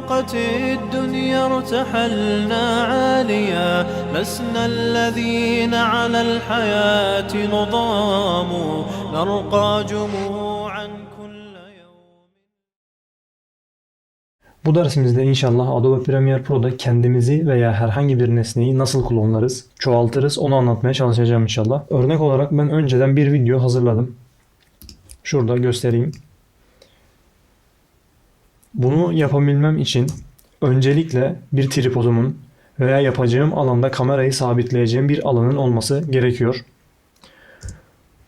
طرقت الدنيا ارتحلنا عاليا لسنا الذين على الحياة نضام نرقى جموعا كل يوم Bu dersimizde inşallah Adobe Premiere Pro'da kendimizi veya herhangi bir nesneyi nasıl kullanırız, çoğaltırız onu anlatmaya çalışacağım inşallah. Örnek olarak ben önceden bir video hazırladım. Şurada göstereyim. Bunu yapabilmem için öncelikle bir tripodumun veya yapacağım alanda kamerayı sabitleyeceğim bir alanın olması gerekiyor.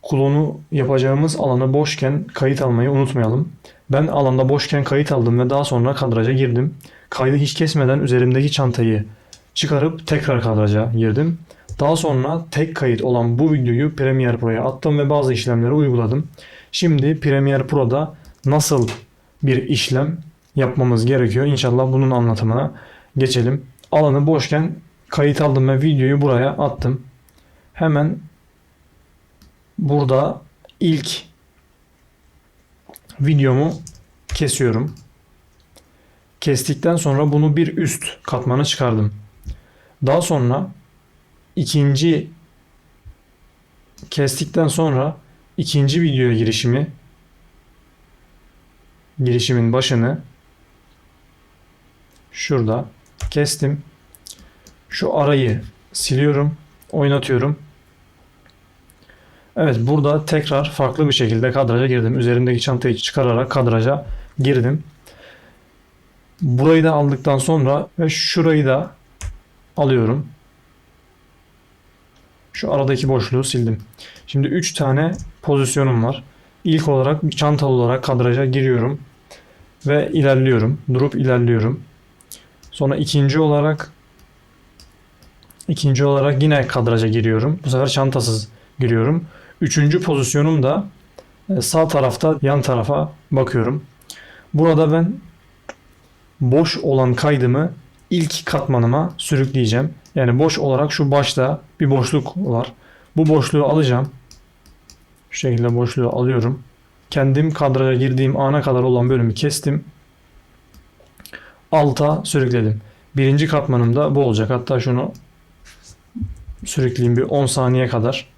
Klonu yapacağımız alanı boşken kayıt almayı unutmayalım. Ben alanda boşken kayıt aldım ve daha sonra kadraja girdim. Kaydı hiç kesmeden üzerimdeki çantayı çıkarıp tekrar kadraja girdim. Daha sonra tek kayıt olan bu videoyu Premiere Pro'ya attım ve bazı işlemleri uyguladım. Şimdi Premiere Pro'da nasıl bir işlem yapmamız gerekiyor? İnşallah bunun anlatımına geçelim. Alanı boşken kayıt aldım ve videoyu buraya attım. Hemen burada ilk videomu kesiyorum. Kestikten sonra bunu bir üst katmana çıkardım. Daha sonra ikinci kestikten sonra ikinci videoya girişimi girişimin başını şurada kestim. Şu arayı siliyorum, oynatıyorum. Evet burada tekrar farklı bir şekilde kadraja girdim. Üzerimdeki çantayı çıkararak kadraja girdim. Burayı da aldıktan sonra ve şurayı da alıyorum. Şu aradaki boşluğu sildim. Şimdi 3 tane pozisyonum var. İlk olarak bir çantalı olarak kadraja giriyorum ve ilerliyorum. Durup ilerliyorum. Sonra ikinci olarak ikinci olarak yine kadraja giriyorum. Bu sefer çantasız giriyorum. Üçüncü pozisyonum da e, sağ tarafta yan tarafa bakıyorum. Burada ben boş olan kaydımı ilk katmanıma sürükleyeceğim. Yani boş olarak şu başta bir boşluk var. Bu boşluğu alacağım. Şu şekilde boşluğu alıyorum. Kendim kadraja girdiğim ana kadar olan bölümü kestim. Alta sürükledim. Birinci katmanım da bu olacak. Hatta şunu sürükleyeyim bir 10 saniye kadar.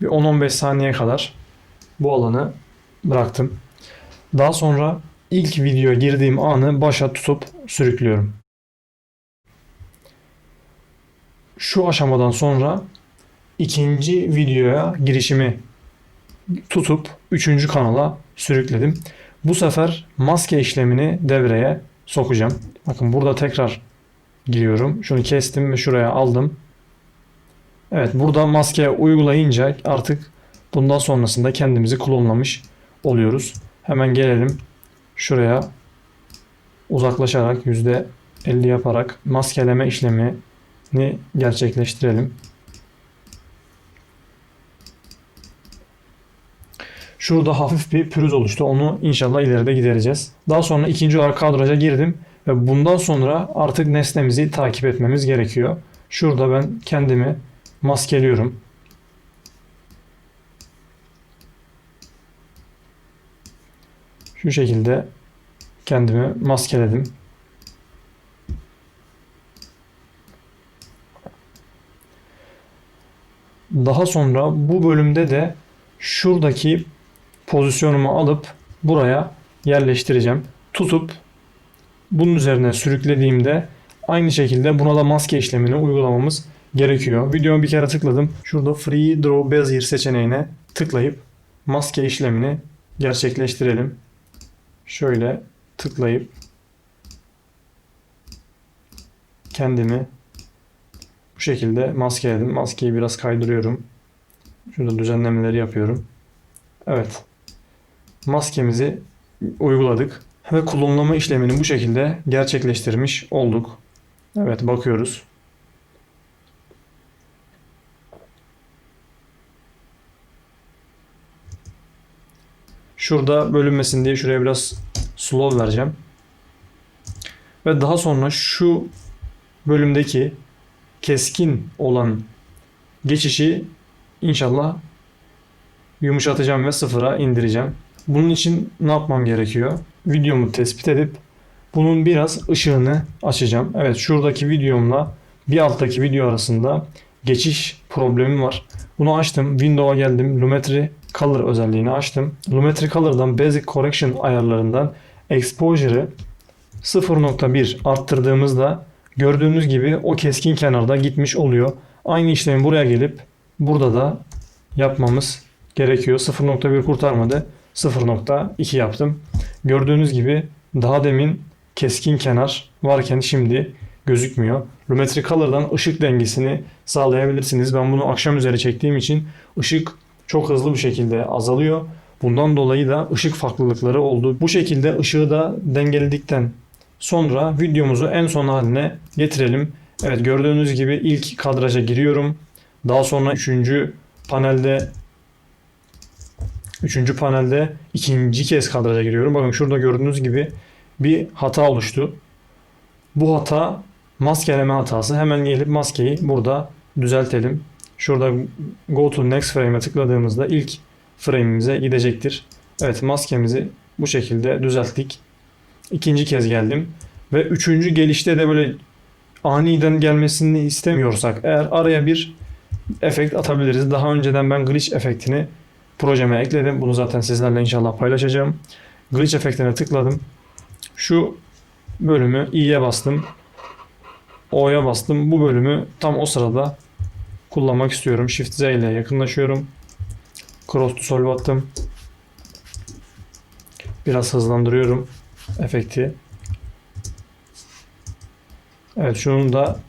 bir 10-15 saniye kadar bu alanı bıraktım. Daha sonra ilk videoya girdiğim anı başa tutup sürüklüyorum. Şu aşamadan sonra ikinci videoya girişimi tutup üçüncü kanala sürükledim. Bu sefer maske işlemini devreye sokacağım. Bakın burada tekrar giriyorum. Şunu kestim ve şuraya aldım. Evet burada maske uygulayınca artık bundan sonrasında kendimizi klonlamış oluyoruz. Hemen gelelim şuraya uzaklaşarak %50 yaparak maskeleme işlemini gerçekleştirelim. Şurada hafif bir pürüz oluştu. Onu inşallah ileride gidereceğiz. Daha sonra ikinci olarak kadraja girdim ve bundan sonra artık nesnemizi takip etmemiz gerekiyor. Şurada ben kendimi maskeliyorum. Şu şekilde kendimi maskeledim. Daha sonra bu bölümde de şuradaki pozisyonumu alıp buraya yerleştireceğim. Tutup bunun üzerine sürüklediğimde aynı şekilde buna da maske işlemini uygulamamız gerekiyor. Videomu bir kere tıkladım. Şurada Free Draw Bezier seçeneğine tıklayıp maske işlemini gerçekleştirelim. Şöyle tıklayıp kendimi bu şekilde maskeledim. Maskeyi biraz kaydırıyorum. Şurada düzenlemeleri yapıyorum. Evet. Maskemizi uyguladık ve kullanılma işlemini bu şekilde gerçekleştirmiş olduk. Evet bakıyoruz. Şurada bölünmesin diye şuraya biraz slow vereceğim. Ve daha sonra şu bölümdeki keskin olan geçişi inşallah yumuşatacağım ve sıfıra indireceğim. Bunun için ne yapmam gerekiyor? Videomu tespit edip bunun biraz ışığını açacağım. Evet şuradaki videomla bir alttaki video arasında geçiş problemi var. Bunu açtım. Windows'a geldim. Lumetri Color özelliğini açtım. Lumetri Color'dan Basic Correction ayarlarından Exposure'ı 0.1 arttırdığımızda gördüğünüz gibi o keskin kenarda gitmiş oluyor. Aynı işlemi buraya gelip burada da yapmamız gerekiyor. 0.1 kurtarmadı. 0.2 yaptım. Gördüğünüz gibi daha demin keskin kenar varken şimdi gözükmüyor. Lumetri Color'dan ışık dengesini sağlayabilirsiniz. Ben bunu akşam üzeri çektiğim için ışık çok hızlı bir şekilde azalıyor. Bundan dolayı da ışık farklılıkları oldu. Bu şekilde ışığı da dengeledikten sonra videomuzu en son haline getirelim. Evet gördüğünüz gibi ilk kadraja giriyorum. Daha sonra üçüncü panelde Üçüncü panelde ikinci kez kadraja giriyorum. Bakın şurada gördüğünüz gibi bir hata oluştu. Bu hata maskeleme hatası. Hemen gelip maskeyi burada düzeltelim. Şurada Go to Next Frame'e tıkladığımızda ilk frame'imize gidecektir. Evet maskemizi bu şekilde düzelttik. İkinci kez geldim. Ve üçüncü gelişte de böyle aniden gelmesini istemiyorsak eğer araya bir efekt atabiliriz. Daha önceden ben glitch efektini projeme ekledim. Bunu zaten sizlerle inşallah paylaşacağım. Glitch efektine tıkladım. Şu bölümü i'ye bastım. O'ya bastım. Bu bölümü tam o sırada kullanmak istiyorum. Shift Z ile yakınlaşıyorum. Cross to solve attım. Biraz hızlandırıyorum efekti. Evet şunu da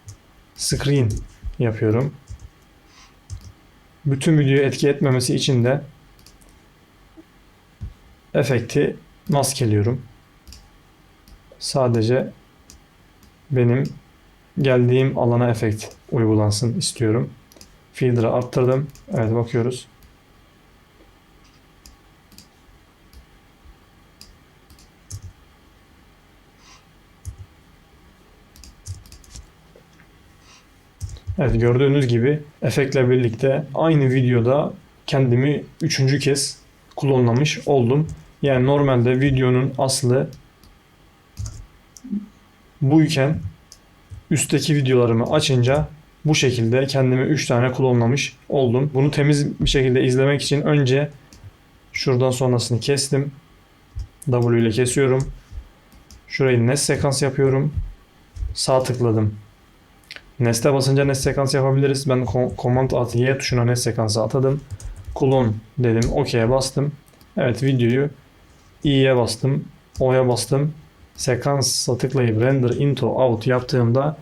screen yapıyorum. Bütün videoyu etki etmemesi için de efekti maskeliyorum. Sadece benim geldiğim alana efekt uygulansın istiyorum. Filtre arttırdım. Evet bakıyoruz. Evet gördüğünüz gibi efektle birlikte aynı videoda kendimi üçüncü kez klonlamış oldum. Yani normalde videonun aslı buyken üstteki videolarımı açınca bu şekilde kendimi 3 tane klonlamış oldum. Bunu temiz bir şekilde izlemek için önce şuradan sonrasını kestim. W ile kesiyorum. Şurayı nest sekans yapıyorum. Sağ tıkladım. Nest'e basınca nest sekans yapabiliriz. Ben Command at Y tuşuna nest sekansı atadım. Klon dedim. OK'ye bastım. Evet videoyu i'ye bastım. O'ya bastım. Sekansa tıklayıp render into out yaptığımda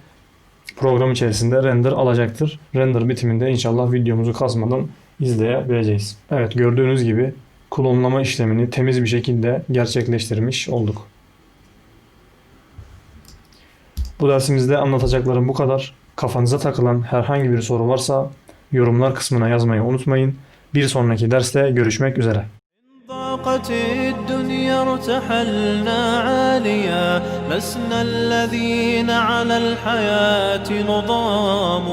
program içerisinde render alacaktır. Render bitiminde inşallah videomuzu kasmadan izleyebileceğiz. Evet gördüğünüz gibi klonlama işlemini temiz bir şekilde gerçekleştirmiş olduk. Bu dersimizde anlatacaklarım bu kadar. Kafanıza takılan herhangi bir soru varsa yorumlar kısmına yazmayı unutmayın. Bir sonraki derste görüşmek üzere. ضاقت الدنيا ارتحلنا عاليا لسنا الذين على الحياة نضام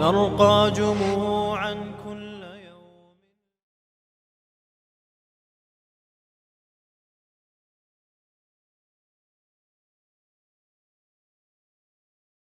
نرقى جموع